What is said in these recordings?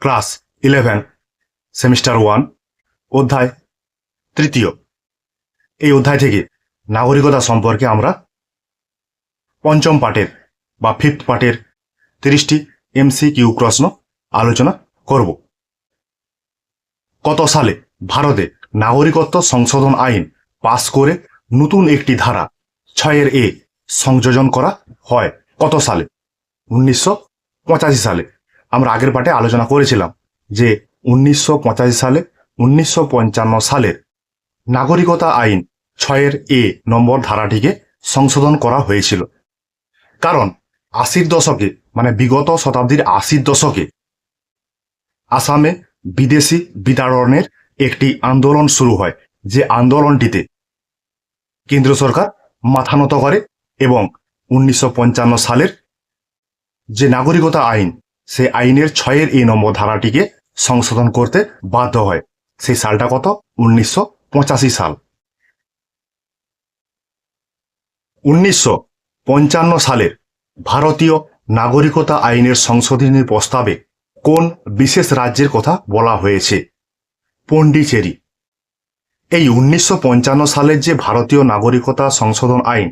Class eleven semester one অধ্যায় তৃতীয়। এই অধ্যায় থেকে নাগরিকতা সম্পর্কে আমরা পঞ্চম পাঠের বা ফিফথ পাঠের তিরিশটি এমসি কিউ প্রশ্ন আলোচনা করব। কত সালে ভারতে নাগরিকত্ব সংশোধন আইন পাশ করে নতুন একটি ধারা ছয়ের এ সংযোজন করা হয়? কত সালে? উনিশশো পঁচাশি সালে। আমরা আগের পাঠে আলোচনা করেছিলাম যে উনিশশো পঁচাশি সালে, উনিশশো পঞ্চান্ন সালের নাগরিকতা আইন ছয়ের এ নম্বর ধারাটিকে সংশোধন করা হয়েছিল। কারণ আশির দশকে মানে বিগত শতাব্দীর আশির দশকে আসামে বিদেশি বিতাড়নের একটি আন্দোলন শুরু হয়, যে আন্দোলনটিতে কেন্দ্র সরকার মাথা নত করে এবং উনিশশো পঞ্চান্ন সালের যে নাগরিকতা আইন সেই আইনের ছয়ের এই নম্বর ধারাটিকে সংশোধন করতে বাধ্য হয়। সেই সালটা কত? উনিশশো পঁচাশি সাল। উনিশশো পঞ্চান্ন সালের ভারতীয় নাগরিকতা আইনের সংশোধনীর প্রস্তাবে কোন বিশেষ রাজ্যের কথা বলা হয়েছে? পন্ডিচেরি। এই উনিশশো পঞ্চান্ন সালের যে ভারতীয় নাগরিকতা সংশোধন আইন,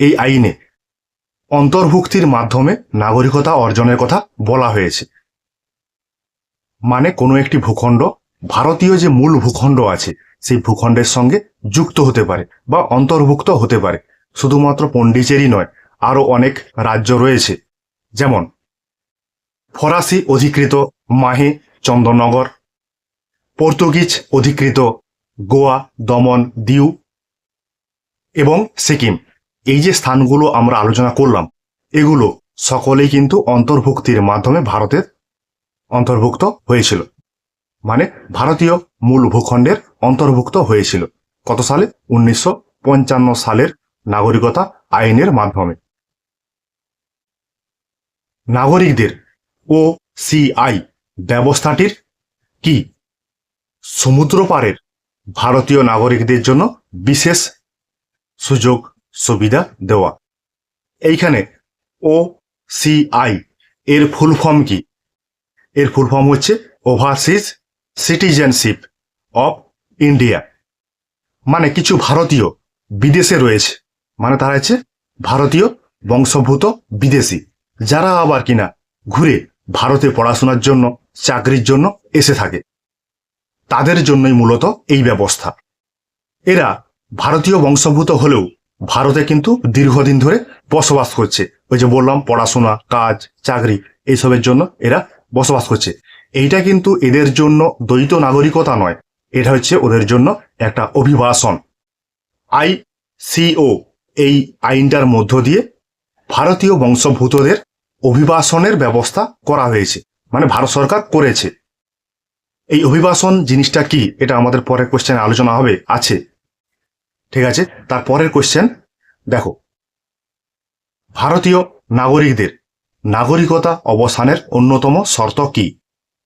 এই আইনে অন্তর্ভুক্তির মাধ্যমে নাগরিকতা অর্জনের কথা বলা হয়েছে। মানে কোনো একটি ভূখণ্ড, ভারতীয় যে মূল ভূখণ্ড আছে, সেই ভূখণ্ডের সঙ্গে যুক্ত হতে পারে বা অন্তর্ভুক্ত হতে পারে। শুধুমাত্র পন্ডিচেরি নয়, আরও অনেক রাজ্য রয়েছে। যেমন, ফরাসি অধিকৃত মাহে চন্দননগর, পর্তুগিজ অধিকৃত গোয়া, দমন, দিউ এবং সিকিম। এই যে স্থানগুলো আমরা আলোচনা করলাম, এগুলো সকলেই কিন্তু অন্তর্ভুক্তির মাধ্যমে ভারতের অন্তর্ভুক্ত হয়েছিল। মানে ভারতীয় মূল ভূখণ্ডের অন্তর্ভুক্ত হয়েছিল। কত সালে? উনিশশো পঞ্চান্ন সালের নাগরিকতা আইনের মাধ্যমে। নাগরিকদের ও সিআই ব্যবস্থাটির কি সমুদ্র পারের ভারতীয় নাগরিকদের জন্য বিশেষ সুযোগ সুবিধা দেওয়া। এইখানে ও সিআই এর ফুল ফর্ম কি? এর ফুল ফর্ম হচ্ছে ওভারসিজ সিটিজেনশিপ অফ ইন্ডিয়া। মানে কিছু ভারতীয় বিদেশে রয়েছে। মানে তারা হচ্ছে ভারতীয় বংশভূত বিদেশি। যারা আবার কিনা ঘুরে ভারতে পড়াশোনার জন্য, চাকরির জন্য এসে থাকে। তাদের জন্যই মূলত এই ব্যবস্থা। এরা ভারতীয় বংশভূত হলেও ভারতে কিন্তু দীর্ঘদিন ধরে বসবাস করছে। ওই যে বললাম, পড়াশোনা, কাজ, চাকরি, এইসবের জন্য এরা বসবাস করছে। এইটা কিন্তু এদের জন্য দ্বৈত নাগরিকতা নয়। এটা হচ্ছে ওদের জন্য একটা অভিবাসন। আই সিও এই আইনটার মধ্য দিয়ে ভারতীয় বংশভূতদের অভিবাসনের ব্যবস্থা করা হয়েছে। মানে ভারত সরকার করেছে। এই অভিবাসন জিনিসটা কি? এটা আমাদের পরের কোশ্চেনে আলোচনা হবে, আছে। ঠিক আছে? তার পরের কোশ্চেন দেখো। ভারতীয় নাগরিকদের নাগরিকতা অবসানের অন্যতম শর্ত কি?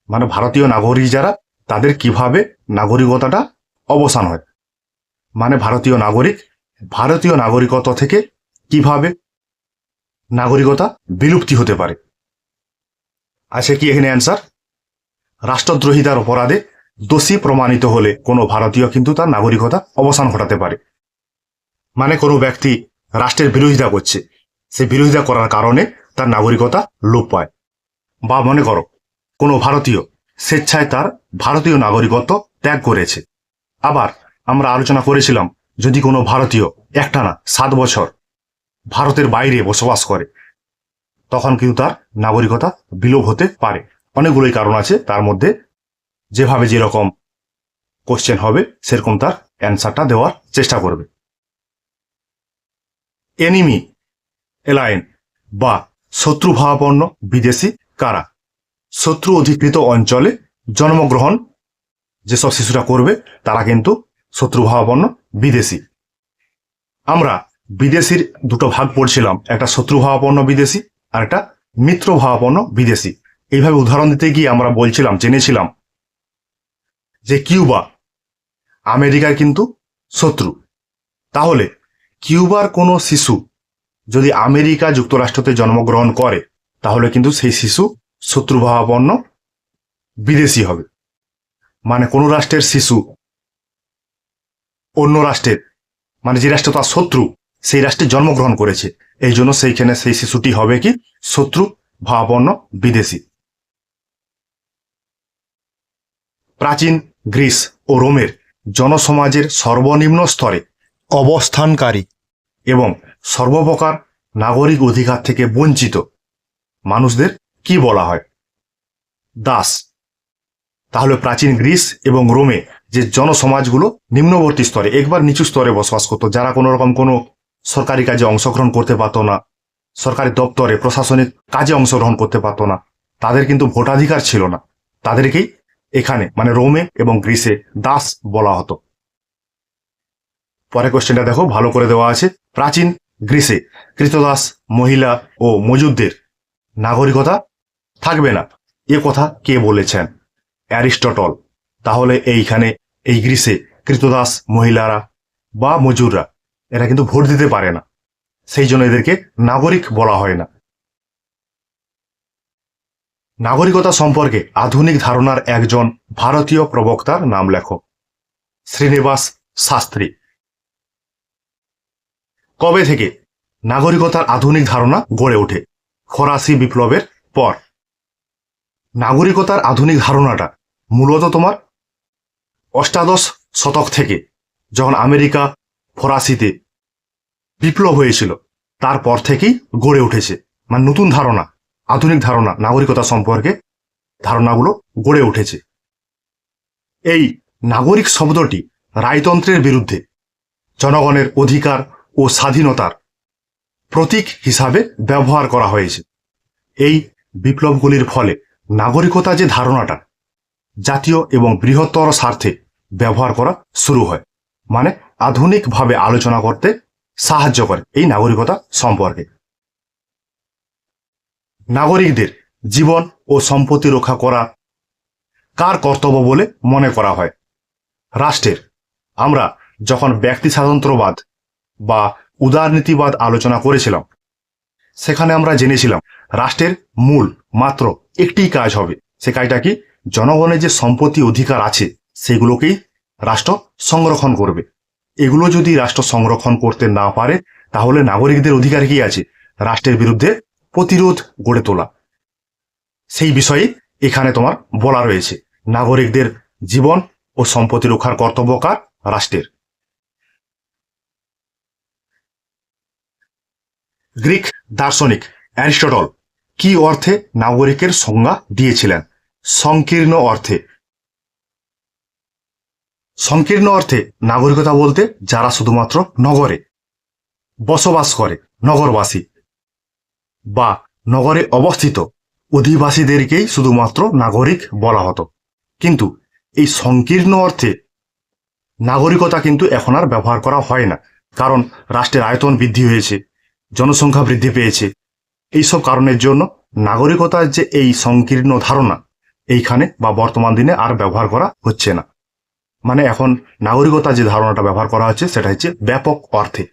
মানে ভারতীয় নাগরিক যারা, তাদের কীভাবে নাগরিকতাটা অবসান হয়? মানে ভারতীয় নাগরিক, ভারতীয় নাগরিকতা থেকে কীভাবে নাগরিকতা বিলুপ্তি হতে পারে? আছে কি এখানে অ্যান্সার রাষ্ট্রদ্রোহিতার অপরাধে দোষী প্রমাণিত হলে কোনো ভারতীয় কিন্তু তার নাগরিকতা অবসান ঘটাতে পারে। মানে কোনো ব্যক্তি রাষ্ট্রের বিরোধিতা করছে। সে বিরোধিতা করার কারণে তার নাগরিকতা লোপ পায়। বা মনে করো, কোনো ভারতীয় স্বেচ্ছায় তার ভারতীয় নাগরিকত্ব ত্যাগ করেছে। আবার আমরা আলোচনা করেছিলাম, যদি কোনো ভারতীয় একটানা সাত বছর ভারতের বাইরে বসবাস করে, তখন কিন্তু তার নাগরিকতা বিলোপ হতে পারে। অনেকগুলোই কারণ আছে, তার মধ্যে যেভাবে যেরকম কোশ্চেন হবে, সেরকম তার অ্যান্সারটা দেওয়ার চেষ্টা করবে। এনিমি এলাইন বা শত্রুভাবাপন্ন বিদেশি কারা? শত্রু অধিকৃত অঞ্চলে জন্মগ্রহণ যেসব শিশুরা করবে, তারা কিন্তু শত্রুভাবাপন্ন বিদেশি। আমরা বিদেশির দুটো ভাগ পড়ছিলাম, একটা শত্রুভাবাপন্ন বিদেশি, আর একটা মিত্রভাবাপন্ন বিদেশি। এইভাবে উদাহরণ দিতে গিয়ে আমরা বলছিলাম, জেনেছিলাম যে কিউবা আমেরিকার কিন্তু শত্রু। তাহলে কিউবার কোনো শিশু যদি আমেরিকা যুক্তরাষ্ট্রতে জন্মগ্রহণ করে, তাহলে কিন্তু সেই শিশু শত্রুভাবাপন্ন বিদেশি হবে। মানে কোনো রাষ্ট্রের শিশু অন্য রাষ্ট্রের মানে যে রাষ্ট্র তার শত্রু, সেই রাষ্ট্রে জন্মগ্রহণ করেছে। এই জন্য সেইখানে সেই শিশুটি হবে কি? শত্রু ভাবাপন্ন বিদেশি। প্রাচীন গ্রিস ও রোমের জনসমাজের সর্বনিম্ন স্তরে অবস্থানকারী এবং সর্বপ্রকার নাগরিক অধিকার থেকে বঞ্চিত মানুষদের কি বলা হয়? দাস। তাহলে প্রাচীন গ্রিস এবং রোমে যে জনসমাজগুলো নিম্নবর্তী স্তরে, একবার নিচু স্তরে বসবাস করতো, যারা কোনো রকম কোনো সরকারি কাজে অংশগ্রহণ করতে পারতো না, সরকারি দপ্তরে, প্রশাসনিক কাজে অংশগ্রহণ করতে পারতো না, তাদের কিন্তু ভোটাধিকার ছিল না। তাদেরকেই এখানে মানে রোমে এবং গ্রিসে দাস বলা হতো। পরে কোশ্চেনটা দেখো, ভালো করে দেওয়া আছে। প্রাচীন গ্রিসে কৃতদাস মহিলা ও মজুদদের নাগরিকতা থাকবে না। এ কথা কে বলেছেন? অ্যারিস্টটল। তাহলে এইখানে এই গ্রিসে কৃতদাস মহিলারা বা মজুররা এরা কিন্তু ভোট দিতে পারে না। সেই জন্য এদেরকে নাগরিক বলা হয় না। নাগরিকতা সম্পর্কে আধুনিক ধারণার একজন ভারতীয় প্রবক্তার নাম লেখো। শ্রীনিবাস শাস্ত্রী। কবে থেকে নাগরিকতার আধুনিক ধারণা গড়ে ওঠে? ফরাসি বিপ্লবের পর। নাগরিকতার আধুনিক ধারণাটা মূলত তোমার অষ্টাদশ শতক থেকে যখন আমেরিকা ফরাসিতে বিপ্লব হয়েছিল, তারপর থেকেই গড়ে উঠেছে। মানে নতুন ধারণা, আধুনিক ধারণা, নাগরিকতা সম্পর্কে ধারণাগুলো গড়ে উঠেছে। এই নাগরিক শব্দটি রায়তন্ত্রের বিরুদ্ধে জনগণের অধিকার ও স্বাধীনতার প্রতীক হিসাবে ব্যবহার করা হয়েছে। এই বিপ্লবগুলির ফলে নাগরিকতা যে ধারণাটা, জাতীয় এবং বৃহত্তর স্বার্থে ব্যবহার করা শুরু হয়। মানে আধুনিকভাবে আলোচনা করতে সাহায্য করে এই নাগরিকতা সম্পর্কে। নাগরিকদের জীবন ও সম্পত্তি রক্ষা করা কার কর্তব্য বলে মনে করা হয়? রাষ্ট্রের। আমরা যখন ব্যক্তি স্বাতন্ত্র্যবাদ বা উদারনীতিবাদ আলোচনা করেছিলাম। সেখানে আমরা জেনেছিলাম, রাষ্ট্রের মূল মাত্র একটি কাজ হবে। সে কাজটা কি? জনগণের যে সম্পত্তি অধিকার আছে, সেগুলোকেই রাষ্ট্র সংরক্ষণ করবে। এগুলো যদি রাষ্ট্র সংরক্ষণ করতে না পারে, তাহলে নাগরিকদের অধিকার কি আছে? রাষ্ট্রের বিরুদ্ধে প্রতিরোধ গড়ে তোলা। সেই বিষয়ে এখানে তোমার বলা রয়েছে। নাগরিকদের জীবন ও সম্পত্তি রক্ষার কর্তব্য কার? রাষ্ট্রের। গ্রিক দার্শনিক অ্যারিস্টটল কি অর্থে নাগরিকের সংজ্ঞা দিয়েছিলেন? সংকীর্ণ অর্থে। সংকীর্ণ অর্থে নাগরিকতা বলতে যারা শুধুমাত্র নগরে বসবাস করে, নগরবাসী বা নগরে অবস্থিত অধিবাসীদেরকেই শুধুমাত্র নাগরিক বলা হতো। কিন্তু এই সংকীর্ণ অর্থে নাগরিকতা কিন্তু এখন আর ব্যবহার করা হয় না, কারণ রাষ্ট্রের আয়তন বৃদ্ধি হয়েছে। জনসংখ্যা বৃদ্ধি পেয়েছে। এইসব কারণের জন্য নাগরিকতার যে এই সংকীর্ণ ধারণা, এইখানে বা বর্তমান দিনে আর ব্যবহার করা হচ্ছে না। মানে এখন নাগরিকতা যে ধারণাটা ব্যবহার করা হচ্ছে, সেটা হচ্ছে ব্যাপক অর্থে।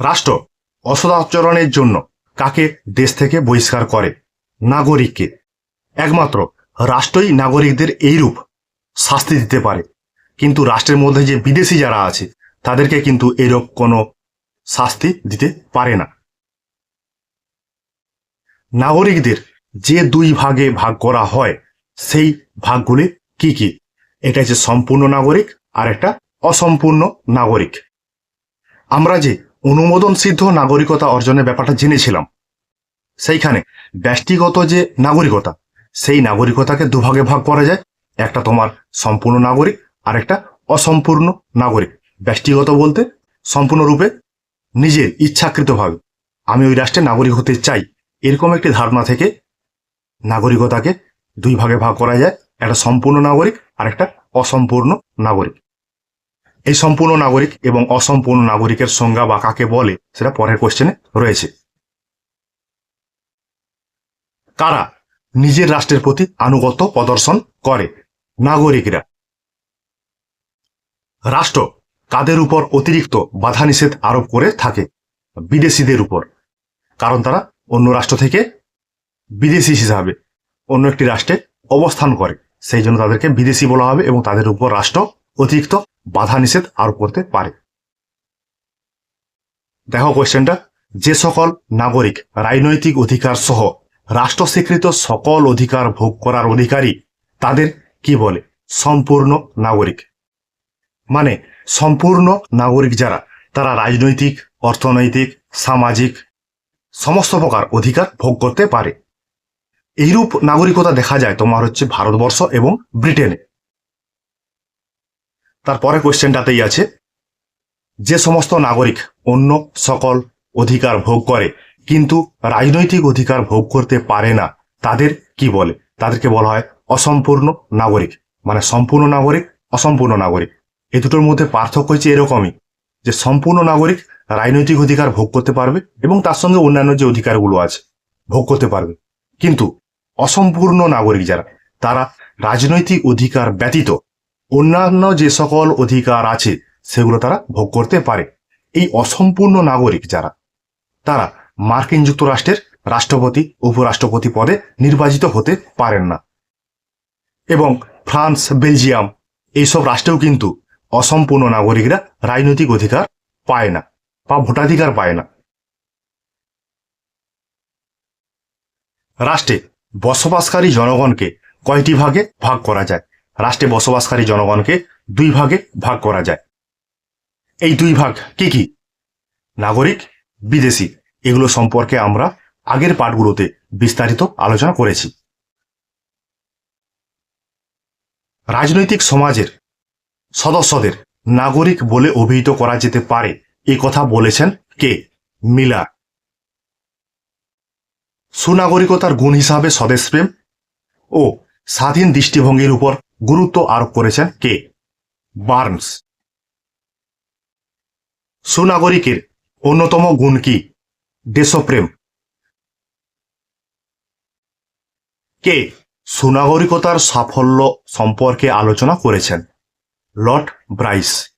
রাষ্ট্র অসদাচরণের জন্য কাকে দেশ থেকে বহিষ্কার করে? নাগরিককে। একমাত্র রাষ্ট্রই নাগরিকদের এইরূপ শাস্তি দিতে পারে। কিন্তু রাষ্ট্রের মধ্যে যে বিদেশি যারা আছে তাদেরকে কিন্তু এরূপ কোনো শাস্তি দিতে পারে না। নাগরিকদের যে দুই ভাগে ভাগ করা হয়, সেই ভাগগুলি কি কি? এটা হচ্ছে সম্পূর্ণ নাগরিক আর একটা অসম্পূর্ণ নাগরিক। আমরা যে অনুমোদন সিদ্ধ নাগরিকতা অর্জনের ব্যাপারটা জেনেছিলাম, সেইখানে ব্যক্তিগত যে নাগরিকতা, সেই নাগরিকতাকে দুভাগে ভাগ করা যায়। একটা তোমার সম্পূর্ণ নাগরিক আর একটা অসম্পূর্ণ নাগরিক। ব্যক্তিগত বলতে, সম্পূর্ণরূপে নিজের ইচ্ছাকৃতভাবে। আমি ওই রাষ্ট্রের নাগরিক হতে চাই, এরকম একটি ধারণা থেকে নাগরিকতাকে দুই ভাগে ভাগ করা যায়, একটা সম্পূর্ণ নাগরিক আর একটা অসম্পূর্ণ নাগরিক। এই সম্পূর্ণ নাগরিক এবং অসম্পূর্ণ নাগরিকের সংজ্ঞা বা কাকে বলে, সেটা পরের কোশ্চেনে রয়েছে। কারা নিজের রাষ্ট্রের প্রতি আনুগত্য প্রদর্শন করে? নাগরিকরা। রাষ্ট্র কাদের উপর অতিরিক্ত বাধা নিষেধ আরোপ করে থাকে বিদেশিদের উপর। কারণ তারা অন্য রাষ্ট্র থেকে বিদেশি হিসাবে অন্য একটি রাষ্ট্রে অবস্থান করে। সেই জন্য তাদেরকে বিদেশি বলা হবে এবং তাদের উপর রাষ্ট্র অতিরিক্ত বাধা নিষেধ আরোপ করতে পারে। দেখো কোয়েশ্চেনটা যে সকল নাগরিক রাজনৈতিক অধিকার সহ রাষ্ট্র স্বীকৃত সকল অধিকার ভোগ করার অধিকারী তাদের কি বলে? সম্পূর্ণ নাগরিক। মানে সম্পূর্ণ নাগরিক যারা, তারা রাজনৈতিক, অর্থনৈতিক, সামাজিক, সমস্ত প্রকার অধিকার ভোগ করতে পারে। এইরূপ নাগরিকতা দেখা যায় তোমার হচ্ছে ভারতবর্ষ এবং ব্রিটেনে। তারপরে কোয়েশ্চেনটাতেই আছে, যে সমস্ত নাগরিক অন্য সকল অধিকার ভোগ করে, কিন্তু রাজনৈতিক অধিকার ভোগ করতে পারে না, তাদের কি বলে? তাদেরকে বলা হয় অসম্পূর্ণ নাগরিক। মানে সম্পূর্ণ নাগরিক, অসম্পূর্ণ নাগরিক। এই দুটোর মধ্যে পার্থক্য হচ্ছে এরকমই যে সম্পূর্ণ নাগরিক রাজনৈতিক অধিকার ভোগ করতে পারবে এবং তার সঙ্গে অন্যান্য যে অধিকারগুলো আছে ভোগ করতে পারবে। কিন্তু অসম্পূর্ণ নাগরিক যারা, তারা রাজনৈতিক অধিকার ব্যতীত অন্যান্য যে সকল অধিকার আছে সেগুলো তারা ভোগ করতে পারে। এই অসম্পূর্ণ নাগরিক যারা, তারা মার্কিন যুক্তরাষ্ট্রের রাষ্ট্রপতি, উপরাষ্ট্রপতি পদে নির্বাচিত হতে পারেন না। এবং ফ্রান্স, বেলজিয়াম, এইসব রাষ্ট্রেও কিন্তু অসম্পূর্ণ নাগরিকরা রাজনৈতিক অধিকার পায় না বা ভোটাধিকার পায় না। রাষ্ট্রে বসবাসকারী জনগণকে কয়টি ভাগে ভাগ করা যায়? রাষ্ট্রে বসবাসকারী জনগণকে দুই ভাগে ভাগ করা যায়। এই দুই ভাগ কি কি? নাগরিক, বিদেশি, এগুলো সম্পর্কে আমরা আগের পাঠগুলোতে বিস্তারিত আলোচনা করেছি। রাজনৈতিক সমাজের সদস্যদের নাগরিক বলে অভিহিত করা যেতে পারে। এই কথা বলেছেন কে? মিলার। সুনাগরিকতার গুণ হিসাবে স্বদেশপ্রেম ও স্বাধীন দৃষ্টিভঙ্গির উপর গুরুত্ব আরোপ করেছেন কে? বার্নস। সুনাগরিকের অন্যতম গুণ কি? দেশপ্রেম। কে? সুনাগরিকতার সাফল্য সম্পর্কে আলোচনা করেছেন। Lord Bryce.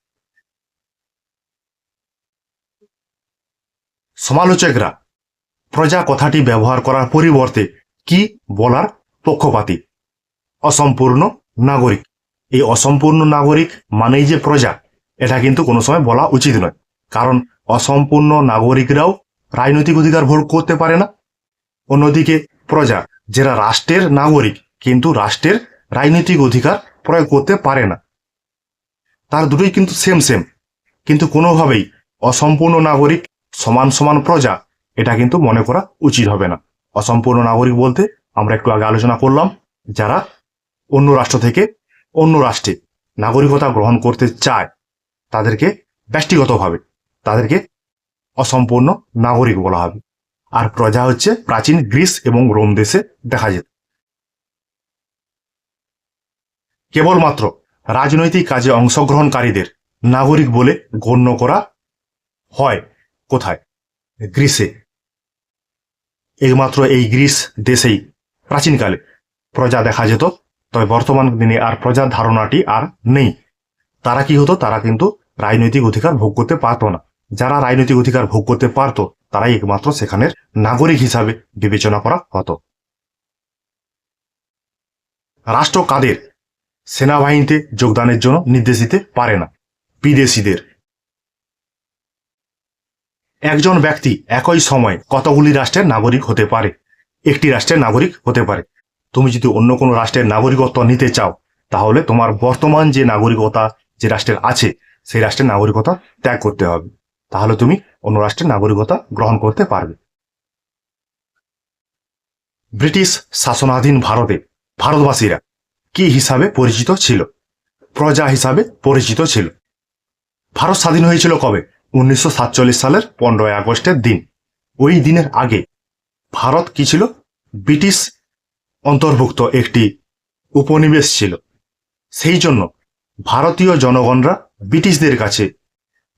সমালোচকরা প্রজা কথাটি ব্যবহার করার পরিবর্তে কি বলার পক্ষপাতী? অসম্পূর্ণ নাগরিক। এই অসম্পূর্ণ নাগরিক মানেই যে প্রজা, এটা কিন্তু কোনো সময় বলা উচিত নয়। কারণ অসম্পূর্ণ নাগরিকরাও রাজনৈতিক অধিকার ভোগ করতে পারে না। অন্যদিকে প্রজা, যারা রাষ্ট্রের নাগরিক, কিন্তু রাষ্ট্রের রাজনৈতিক অধিকার প্রয়োগ করতে পারে না। তার দুটোই কিন্তু সেম সেম কিন্তু কোনোভাবেই অসম্পূর্ণ নাগরিক, সমান সমান প্রজা, এটা কিন্তু মনে করা উচিত হবে না। অসম্পূর্ণ নাগরিক বলতে আমরা একটু আগে আলোচনা করলাম, যারা অন্য রাষ্ট্র থেকে অন্য রাষ্ট্রে নাগরিকতা গ্রহণ করতে চায়, তাদেরকে ব্যক্তিগতভাবে তাদেরকে অসম্পূর্ণ নাগরিক বলা হবে। আর প্রজা হচ্ছে প্রাচীন গ্রিস এবং রোম দেশে দেখা যেত। কেবলমাত্র রাজনৈতিক কাজে অংশগ্রহণকারীদের নাগরিক বলে গণ্য করা হয়। কোথায়? গ্রিসে। একমাত্র এই গ্রিস দেশেই। প্রাচীনকালে প্রজা দেখা যেত, তবে বর্তমান দিনে আর প্রজার ধারণাটি আর নেই। তারা কি হতো? তারা কিন্তু রাজনৈতিক অধিকার ভোগ করতে পারতো না। যারা রাজনৈতিক অধিকার ভোগ করতে পারতো, তারাই একমাত্র সেখানের নাগরিক হিসাবে বিবেচনা করা হতো। রাষ্ট্র কাদের? সেনাবাহিনীতে যোগদানের জন্য নির্দেশ দিতে পারে না। বিদেশিদের। একজন ব্যক্তি একই সময় কতগুলি রাষ্ট্রের নাগরিক হতে পারে? একটি রাষ্ট্রের নাগরিক হতে পারে। তুমি যদি অন্য কোনো রাষ্ট্রের নাগরিকত্ব নিতে চাও, তাহলে তোমার বর্তমান যে নাগরিকতা, যে রাষ্ট্রের আছে, সেই রাষ্ট্রের নাগরিকতা ত্যাগ করতে হবে। তাহলে তুমি অন্য রাষ্ট্রের নাগরিকতা গ্রহণ করতে পারবে। ব্রিটিশ শাসনাধীন ভারতে ভারতবাসীরা কি হিসাবে পরিচিত ছিল? প্রজা হিসাবে পরিচিত ছিল। ভারত স্বাধীন হয়েছিল কবে? উনিশশো সাতচল্লিশ সালের পনেরোই আগস্টের দিন। ওই দিনের আগে ভারত কি ছিল? ব্রিটিশ অন্তর্ভুক্ত একটি উপনিবেশ ছিল। সেই জন্য ভারতীয় জনগণরা ব্রিটিশদের কাছে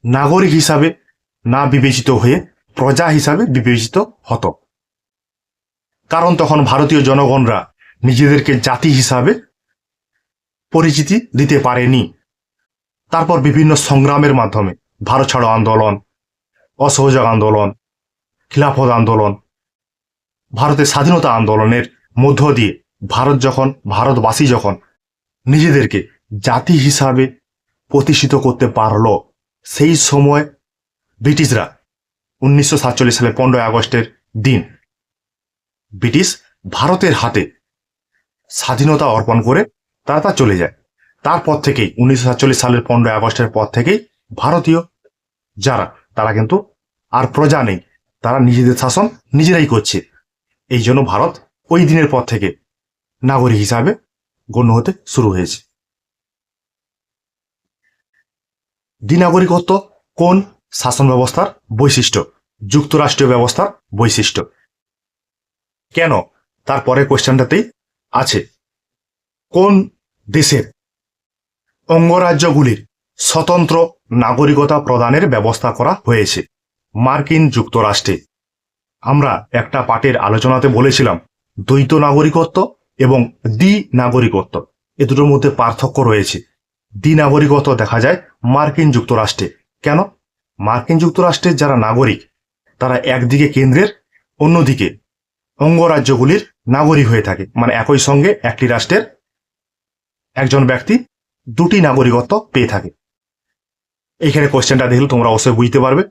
নাগরিক হিসাবে না বিবেচিত হয়ে প্রজা হিসাবে বিবেচিত হতো। কারণ তখন ভারতীয় জনগণরা নিজেদেরকে জাতি হিসাবে পরিচিতি দিতে পারেনি। তারপর বিভিন্ন সংগ্রামের মাধ্যমে ভারত ছাড়ো আন্দোলন, অসহযোগ আন্দোলন, খিলাফত আন্দোলন, ভারতের স্বাধীনতা আন্দোলনের মধ্য দিয়ে ভারত যখন, ভারতবাসী যখন নিজেদেরকে জাতি হিসাবে প্রতিষ্ঠিত করতে পারল, সেই সময় ব্রিটিশরা উনিশশো সাতচল্লিশ সালের পনেরোই আগস্টের দিন ব্রিটিশ ভারতের হাতে স্বাধীনতা অর্পণ করে তারা তা চলে যায়। তারপর থেকেই উনিশশো সাতচল্লিশ সালের পনেরোই আগস্টের পর থেকেই ভারতীয় যারা, তারা কিন্তু আর প্রজা নেই। তারা নিজেদের শাসন নিজেরাই করছে। এই জন্য ভারত ওই দিনের পর থেকে নাগরিক হিসাবে গণ্য হতে শুরু হয়েছে। দ্বিনাগরিকত্ব কোন শাসন ব্যবস্থার বৈশিষ্ট্য? যুক্তরাষ্ট্রীয় ব্যবস্থার বৈশিষ্ট্য। কেন? তার পরের কোয়েশ্চেনটাতেই আছে। কোন দেশের অঙ্গরাজ্যগুলির স্বতন্ত্র নাগরিকতা প্রদানের ব্যবস্থা করা হয়েছে মার্কিন যুক্তরাষ্ট্রে। আমরা একটা পাঠের আলোচনাতে বলেছিলাম, দ্বৈত নাগরিকত্ব এবং দ্বি নাগরিকত্ব এ দুটোর মধ্যে পার্থক্য রয়েছে। দ্বি নাগরিকত্ব দেখা যায় মার্কিন যুক্তরাষ্ট্রে। কেন? মার্কিন যুক্তরাষ্ট্রের যারা নাগরিক, তারা একদিকে কেন্দ্রের, অন্যদিকে অঙ্গরাজ্যগুলির নাগরিক হয়ে থাকে। মানে একই সঙ্গে একটি রাষ্ট্রের একজন ব্যক্তি দুটি নাগরিকত্ব পেয়ে থাকে। এখানে কোশ্চেনটা দেখলে তোমরা অবশ্যই বুঝতে পারবে।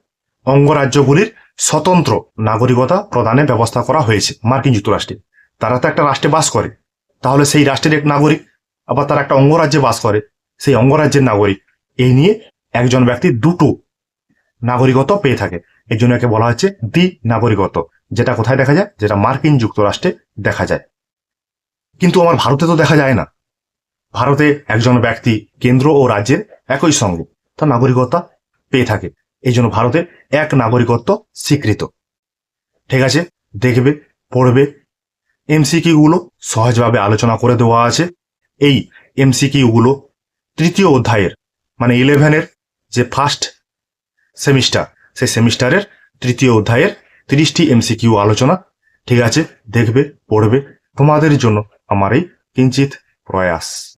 অঙ্গরাজ্যগুলির স্বতন্ত্র নাগরিকতা প্রদানের ব্যবস্থা করা হয়েছে মার্কিন যুক্তরাষ্ট্রে। তারা তো একটা রাষ্ট্রে বাস করে। তাহলে সেই রাষ্ট্রের এক নাগরিক, আবার তারা একটা অঙ্গরাজ্যে বাস করে। সেই অঙ্গরাজ্যের নাগরিক, এই নিয়ে একজন ব্যক্তি দুটো নাগরিকত্ব পেয়ে থাকে। এই জন্য একে বলা হচ্ছে দ্বি নাগরিকত্ব যেটা কোথায় দেখা যায়? যেটা মার্কিন যুক্তরাষ্ট্রে দেখা যায়। কিন্তু আমার ভারতে তো দেখা যায় না। ভারতে একজন ব্যক্তি কেন্দ্র ও রাজ্যের একই সঙ্গে তার নাগরিকতা পেয়ে থাকে। এই জন্য ভারতে এক নাগরিকত্ব স্বীকৃত। ঠিক আছে? দেখবে, পড়বে। এমসিকিউ গুলো সহজভাবে আলোচনা করে দেওয়া আছে। এই এমসিকিউ গুলো তৃতীয় অধ্যায়ের মানে ইলেভেনের যে ফার্স্ট সেমিস্টার সেই সেমিস্টারের তৃতীয় অধ্যায়ের তিরিশটি এমসিকিউ আলোচনা। ঠিক আছে? দেখবে, পড়বে। তোমাদের জন্য আমার এই কিঞ্চিত প্রয়াস।